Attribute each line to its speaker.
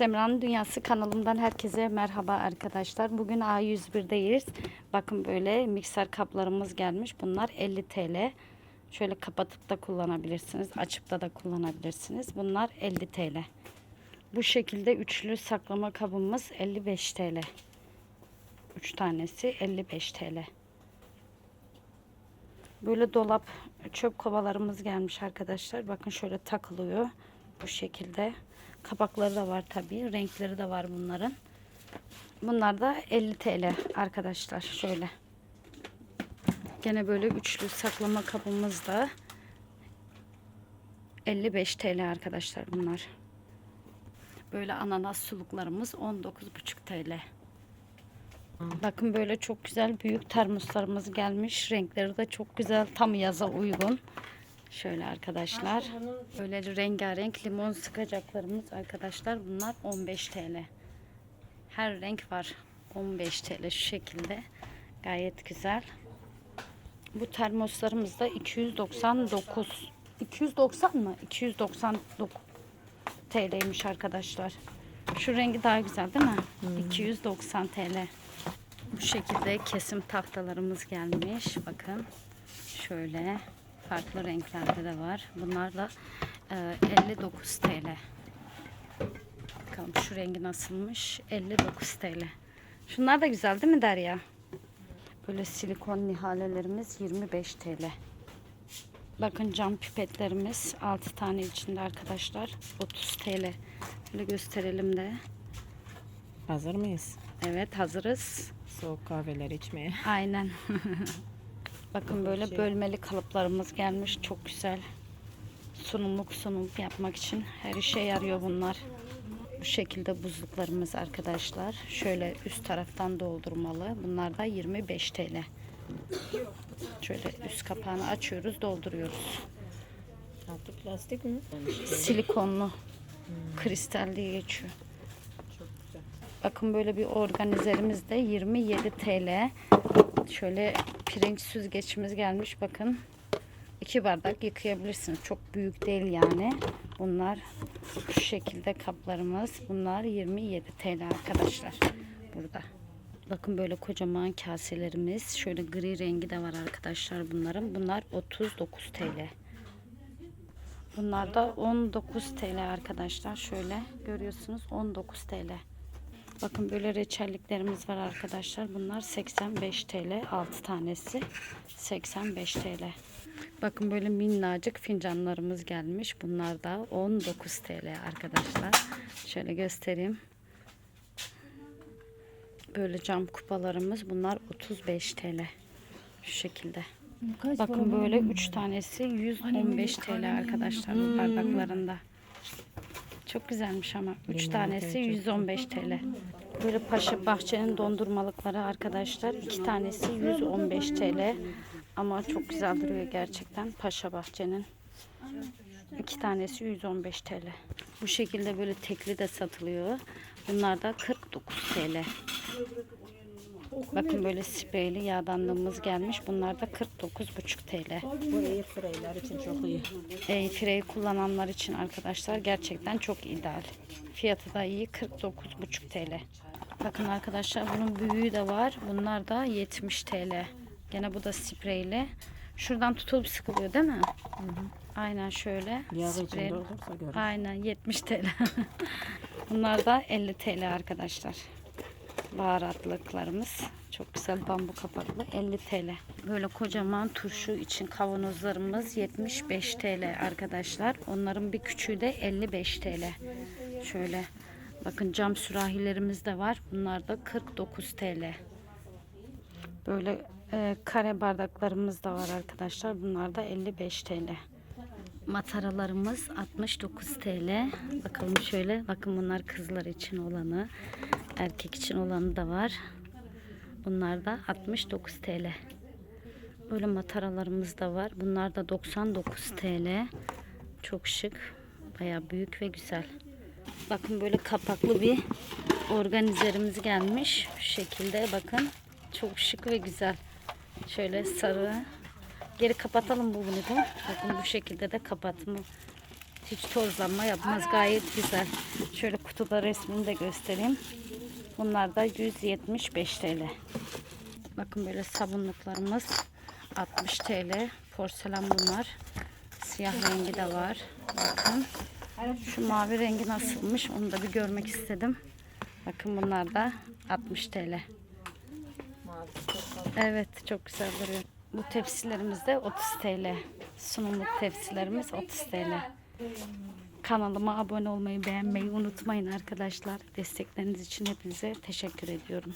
Speaker 1: Semra'nın Dünyası kanalından herkese merhaba arkadaşlar. Bugün A101'deyiz. Bakın böyle mikser kaplarımız gelmiş. Bunlar 50 TL. Şöyle kapatıp da kullanabilirsiniz. Açıp da da kullanabilirsiniz. Bunlar 50 TL. Bu şekilde üçlü saklama kabımız 55 TL. 3 tanesi 55 TL. Böyle dolap çöp kovalarımız gelmiş arkadaşlar. Bakın şöyle takılıyor. Bu şekilde. Kapakları da var tabii. Renkleri de var bunların. Bunlar da 50 TL arkadaşlar. Şöyle. Gene böyle üçlü saklama kabımız da 55 TL arkadaşlar bunlar. Böyle ananas suluklarımız 19,5 TL. Bakın böyle çok güzel büyük termoslarımız gelmiş. Renkleri de çok güzel. Tam yaza uygun. Şöyle arkadaşlar. Böyle rengarenk limon sıkacaklarımız arkadaşlar. Bunlar 15 TL. Her renk var. 15 TL şu şekilde. Gayet güzel. Bu termoslarımız da 299. 290 mı? 299 TL'ymiş arkadaşlar. Şu rengi daha güzel değil mi? 290 TL. Bu şekilde kesim tahtalarımız gelmiş. Bakın. Şöyle farklı renklerde de var. Bunlar da e, 59 TL. Bakalım şu rengi nasılmış? 59 TL. Şunlar da güzel değil mi Derya? Böyle silikon nihalelerimiz 25 TL. Bakın cam pipetlerimiz 6 tane içinde arkadaşlar. 30 TL. Böyle gösterelim de.
Speaker 2: Hazır mıyız?
Speaker 1: Evet hazırız.
Speaker 2: Soğuk kahveler içmeye.
Speaker 1: Aynen. Bakın böyle bölmeli kalıplarımız gelmiş. Çok güzel. Sunumluk sunum yapmak için her işe yarıyor bunlar. Bu şekilde buzluklarımız arkadaşlar. Şöyle üst taraftan doldurmalı. Bunlar da 25 TL. Şöyle üst kapağını açıyoruz, dolduruyoruz.
Speaker 2: Altı plastik mi?
Speaker 1: Silikonlu. Kristal diye geçiyor. Bakın böyle bir organizerimiz de 27 TL. Şöyle pirinç süzgeçimiz gelmiş bakın. İki bardak yıkayabilirsiniz. Çok büyük değil yani. Bunlar şu şekilde kaplarımız. Bunlar 27 TL arkadaşlar. Burada. Bakın böyle kocaman kaselerimiz. Şöyle gri rengi de var arkadaşlar bunların. Bunlar 39 TL. Bunlar da 19 TL arkadaşlar. Şöyle görüyorsunuz 19 TL. Bakın böyle reçelliklerimiz var arkadaşlar. Bunlar 85 TL. 6 tanesi 85 TL. Bakın böyle minnacık fincanlarımız gelmiş. Bunlar da 19 TL arkadaşlar. Şöyle göstereyim. Böyle cam kupalarımız bunlar 35 TL. Şu şekilde. Bakın böyle 3 tanesi 115 TL arkadaşlar bu bardaklarında. Çok güzelmiş ama 3 tanesi 115 TL. Böyle Paşa Bahçe'nin dondurmalıkları arkadaşlar. 2 tanesi 115 TL. Ama çok güzel duruyor gerçekten Paşa Bahçe'nin. 2 tanesi 115 TL. Bu şekilde böyle tekli de satılıyor. Bunlar da 49 TL. Bakın böyle spreyli yağdanlığımız gelmiş. Bunlar da 49,5 TL.
Speaker 2: Bu air freyler için çok iyi.
Speaker 1: Airfryer kullananlar için arkadaşlar gerçekten çok ideal. Fiyatı da iyi 49,5 TL. Bakın arkadaşlar bunun büyüğü de var. Bunlar da 70 TL. Gene bu da spreyli. Şuradan tutulup sıkılıyor değil mi? Aynen şöyle.
Speaker 2: Yağ
Speaker 1: Sprey-
Speaker 2: içinde olursa görür.
Speaker 1: Aynen 70 TL. Bunlar da 50 TL arkadaşlar. Baharatlıklarımız. Çok güzel bambu kapaklı 50 TL. Böyle kocaman turşu için kavanozlarımız 75 TL arkadaşlar. Onların bir küçüğü de 55 TL. Şöyle bakın cam sürahilerimiz de var. Bunlar da 49 TL. Böyle e, kare bardaklarımız da var arkadaşlar. Bunlar da 55 TL. Mataralarımız 69 TL. Bakalım şöyle. Bakın bunlar kızlar için olanı. Erkek için olanı da var. Bunlar da 69 TL. Böyle mataralarımız da var. Bunlar da 99 TL. Çok şık. Baya büyük ve güzel. Bakın böyle kapaklı bir organizerimiz gelmiş. Şu şekilde bakın. Çok şık ve güzel. Şöyle sarı. Geri kapatalım bu bunu da. Bakın bu şekilde de kapatma hiç tozlanma yapmaz. Gayet güzel. Şöyle kutuda resmini de göstereyim. Bunlar da 175 TL. Bakın böyle sabunluklarımız 60 TL. Porselen bunlar. Siyah rengi de var. Bakın. Şu mavi rengi nasılmış onu da bir görmek istedim. Bakın bunlar da 60 TL. Evet çok güzel duruyor. Bu tepsilerimiz de 30 TL. Sunumluk tepsilerimiz 30 TL. Kanalıma abone olmayı, beğenmeyi unutmayın arkadaşlar. Destekleriniz için hepinize teşekkür ediyorum.